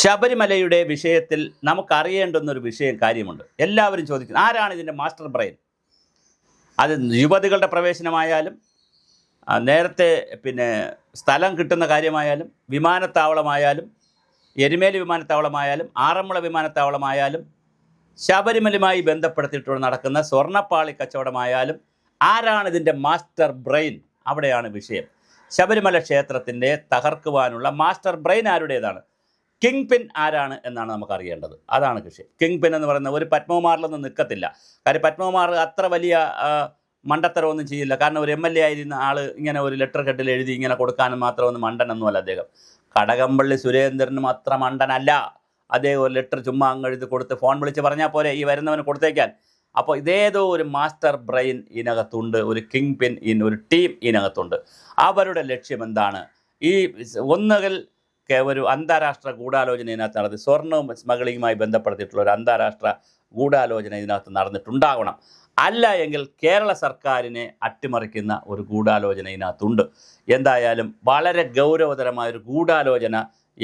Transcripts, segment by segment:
ശബരിമലയുടെ വിഷയത്തിൽ നമുക്കറിയേണ്ടുന്നൊരു വിഷയം കാര്യമുണ്ട്. എല്ലാവരും ചോദിക്കുന്നു ആരാണ് ഇതിന്റെ മാസ്റ്റർ ബ്രെയിൻ? അത് യുവതികളുടെ പ്രവേശനമായാലും നേരത്തെ പിന്നെ സ്ഥലം കിട്ടുന്ന കാര്യമായാലും വിമാനത്താവളമായാലും എരുമേലി വിമാനത്താവളമായാലും ആറന്മുള വിമാനത്താവളമായാലും ശബരിമലയുമായി ബന്ധപ്പെടുത്തിയിട്ട് നടക്കുന്ന സ്വർണപ്പാളി കച്ചവടമായാലും ആരാണ് ഇതിന്റെ മാസ്റ്റർ ബ്രെയിൻ? അവിടെയാണ് വിഷയം. ശബരിമല ക്ഷേത്രത്തിന്റെ തകർക്കുവാനുള്ള മാസ്റ്റർ ബ്രെയിൻ ആരുടേതാണ്? കിങ് പിൻ ആരാണ് എന്നാണ് നമുക്ക് അറിയേണ്ടത് അതാണ് വിഷയം കിങ് പിൻ എന്ന് പറയുന്നത് ഒരു പത്മകുമാറിലൊന്നും നിൽക്കത്തില്ല കാര്യം പത്മകുമാർ അത്ര വലിയ മണ്ടത്തരമൊന്നും ചെയ്യില്ല. കാരണം ഒരു എം എൽ എ ആയിരുന്ന ആൾ ഇങ്ങനെ ഒരു ലെറ്റർ കെട്ടിൽ എഴുതി ഇങ്ങനെ കൊടുക്കാനും മാത്രമൊന്നും മണ്ടനൊന്നുമല്ല അദ്ദേഹം. കടകംപള്ളി സുരേന്ദ്രനും അത്ര മണ്ടനല്ല. അദ്ദേഹം ഒരു ലെറ്റർ ചുമ്മാ അങ്ങ് എഴുതി കൊടുത്ത് ഫോൺ വിളിച്ച് പറഞ്ഞാൽ പോലെ ഈ വരുന്നവന് കൊടുത്തേക്കാൻ. അപ്പോൾ ഇതേതോ ഒരു മാസ്റ്റർ ബ്രെയിൻ ഇതിനകത്തുണ്ട് ഒരു കിങ് പിൻ ഇൻ ഒരു ടീം ഇതിനകത്തുണ്ട്. അവരുടെ ലക്ഷ്യം എന്താണ്? ഈ ഒന്നുകിൽ ഒരു അന്താരാഷ്ട്ര ഗൂഢാലോചന ഇതിനകത്ത് നടത്തി. സ്വർണവും സ്മഗ്ലിങ്ങുമായി ബന്ധപ്പെടുത്തിയിട്ടുള്ള ഒരു അന്താരാഷ്ട്ര ഗൂഢാലോചന ഇതിനകത്ത് നടന്നിട്ടുണ്ടാകണം അല്ല എങ്കിൽ കേരള സർക്കാരിനെ അട്ടിമറിക്കുന്ന ഒരു ഗൂഢാലോചന ഇതിനകത്തുണ്ട്. എന്തായാലും വളരെ ഗൗരവതരമായ ഒരു ഗൂഢാലോചന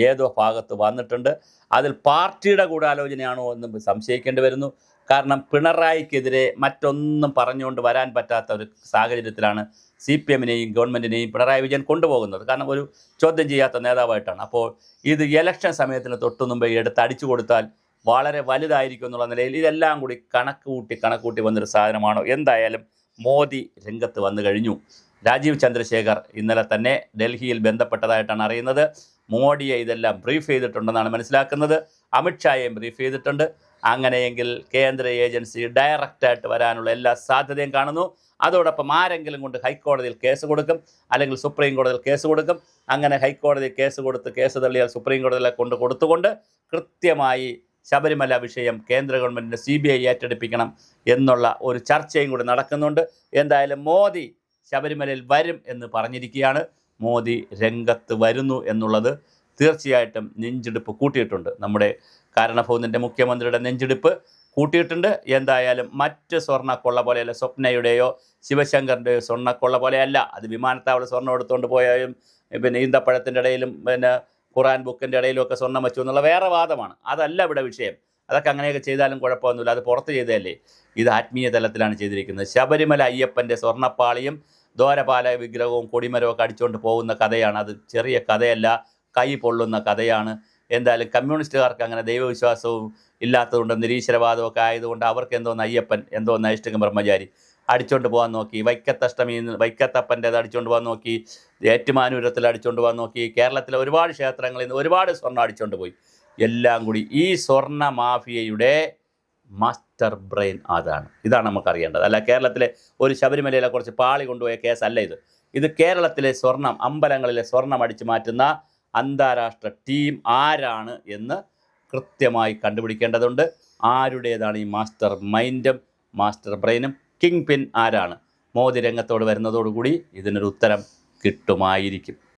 ഏതോ ഭാഗത്ത് വന്നിട്ടുണ്ട്. അതിൽ പാർട്ടിയുടെ ഗൂഢാലോചനയാണോ എന്ന് സംശയിക്കേണ്ടി വരുന്നു. കാരണം പിണറായിക്കെതിരെ മറ്റൊന്നും പറഞ്ഞുകൊണ്ട് വരാൻ പറ്റാത്ത ഒരു സാഹചര്യത്തിലാണ് സി പി എമ്മിനെയും ഗവൺമെന്റിനെയും പിണറായി വിജയൻ കൊണ്ടുപോകുന്നത്. കാരണം ഒരു ചോദ്യം ചെയ്യാത്ത നേതാവായിട്ടാണ്. അപ്പോൾ ഇത് ഇലക്ഷൻ സമയത്തിന് തൊട്ടു മുമ്പേ എടുത്ത് അടിച്ചു കൊടുത്താൽ വളരെ വലുതായിരിക്കും എന്നുള്ള നിലയിൽ ഇതെല്ലാം കൂടി കണക്ക് കൂട്ടി കണക്ക് കൂട്ടി വന്നൊരു സാധനമാണോ? എന്തായാലും മോദി രംഗത്ത് വന്നു കഴിഞ്ഞു. രാജീവ് ചന്ദ്രശേഖർ ഇന്നലെ തന്നെ ഡൽഹിയിൽ ബന്ധപ്പെട്ടതായിട്ടാണ് അറിയുന്നത്. മോഡിയെ ഇതെല്ലാം ബ്രീഫ് ചെയ്തിട്ടുണ്ടെന്നാണ് മനസ്സിലാക്കുന്നത്. അമിത്ഷായെയും ബ്രീഫ് ചെയ്തിട്ടുണ്ട്. അങ്ങനെയെങ്കിൽ കേന്ദ്ര ഏജൻസി ഡയറക്റ്റായിട്ട് വരാനുള്ള എല്ലാ സാധ്യതയും കാണുന്നു. അതോടൊപ്പം ആരെങ്കിലും കൊണ്ട് ഹൈക്കോടതിയിൽ കേസ് കൊടുക്കും അല്ലെങ്കിൽ സുപ്രീം കോടതിയിൽ കേസ് കൊടുക്കും. അങ്ങനെ ഹൈക്കോടതി കേസ് കൊടുത്ത് കേസ് തള്ളിയാൽ സുപ്രീം കോടതിയിലെ കൊണ്ട് കൊടുത്തുകൊണ്ട് കൃത്യമായി ശബരിമല വിഷയം കേന്ദ്ര ഗവൺമെന്റിന് സി ബി ഐ ഏറ്റെടുപ്പിക്കണം എന്നുള്ള ഒരു ചർച്ചയും കൂടി നടക്കുന്നുണ്ട്. എന്തായാലും മോദി ശബരിമലയിൽ വരും എന്ന് പറഞ്ഞിരിക്കുകയാണ്. മോദി രംഗത്ത് വരുന്നു എന്നുള്ളത് തീർച്ചയായിട്ടും നെഞ്ചെടുപ്പ് കൂട്ടിയിട്ടുണ്ട് നമ്മുടെ കാരണഭവനിന്റെ മുഖ്യമന്ത്രിയുടെ നെഞ്ചിടിപ്പ് കൂട്ടിയിട്ടുണ്ട്. എന്തായാലും മറ്റ് സ്വർണക്കൊള്ള പോലെയല്ല സ്വപ്നയുടെയോ ശിവശങ്കറിന്റെയോ സ്വർണക്കൊള്ള പോലെയല്ല. അത് വിമാനത്താവള സ്വർണം എടുത്തുകൊണ്ട് പോയാലും പിന്നെ ഈന്തപ്പഴത്തിന്റെ ഇടയിലും പിന്നെ ഖുറാൻ ബുക്കിന്റെ ഇടയിലും ഒക്കെ സ്വർണം വെച്ചു എന്നുള്ള വേറെ വാദമാണ്. അതല്ല ഇവിടെ വിഷയം. അതൊക്കെ അങ്ങനെയൊക്കെ ചെയ്താലും കുഴപ്പമൊന്നുമില്ല. അത് പുറത്ത് ചെയ്തതല്ലേ? ഇത് ആത്മീയ തലത്തിലാണ് ചെയ്തിരിക്കുന്നത്. ശബരിമല അയ്യപ്പന്റെ സ്വർണപ്പാളിയും ദ്വാരപാല വിഗ്രഹവും കൊടിമരവും ഒക്കെ അടിച്ചുകൊണ്ട് പോകുന്ന കഥയാണ്. അത് ചെറിയ കഥയല്ല കൈ പൊള്ളുന്ന കഥയാണ്. എന്തായാലും കമ്മ്യൂണിസ്റ്റുകാർക്ക് അങ്ങനെ ദൈവവിശ്വാസവും ഇല്ലാത്തതുകൊണ്ട് നിരീശ്വരവാദമൊക്കെ ആയതുകൊണ്ട് അവർക്ക് എന്തോന്ന് അയ്യപ്പൻ എന്തോന്ന് നൈഷ്ഠികം ബ്രഹ്മചാരി അടിച്ചുകൊണ്ട് പോകാൻ നോക്കി. വൈക്കത്തഷ്ടമി വൈക്കത്തപ്പന്റേത് അടിച്ചുകൊണ്ട് പോകാൻ നോക്കി. ഏറ്റുമാനൂരത്തിൽ അടിച്ചുകൊണ്ട് പോകാൻ നോക്കി. കേരളത്തിലെ ഒരുപാട് ക്ഷേത്രങ്ങളിൽ നിന്ന് ഒരുപാട് സ്വർണം അടിച്ചുകൊണ്ട് പോയി. എല്ലാം കൂടി ഈ സ്വർണ മാഫിയയുടെ മാസ്റ്റർ ബ്രെയിൻ അതാണ്. ഇതാണ് നമുക്കറിയേണ്ടത്. അല്ല കേരളത്തിലെ ഒരു ശബരിമലയിലെ കുറച്ച് പാളി കൊണ്ടുപോയ കേസല്ല ഇത്. ഇത് കേരളത്തിലെ സ്വർണം അമ്പലങ്ങളിലെ സ്വർണം അടിച്ചു മാറ്റുന്ന അന്താരാഷ്ട്ര ടീം ആരാണ് എന്ന് കൃത്യമായി കണ്ടുപിടിക്കേണ്ടതുണ്ട്. ആരുടേതാണ് ഈ മാസ്റ്റർ മൈൻഡും മാസ്റ്റർ ബ്രെയിനും? കിങ് പിൻ ആരാണ്? മോദി രംഗത്തോട് വരുന്നതോടുകൂടി ഇതിനൊരു ഉത്തരം കിട്ടുമായിരിക്കും.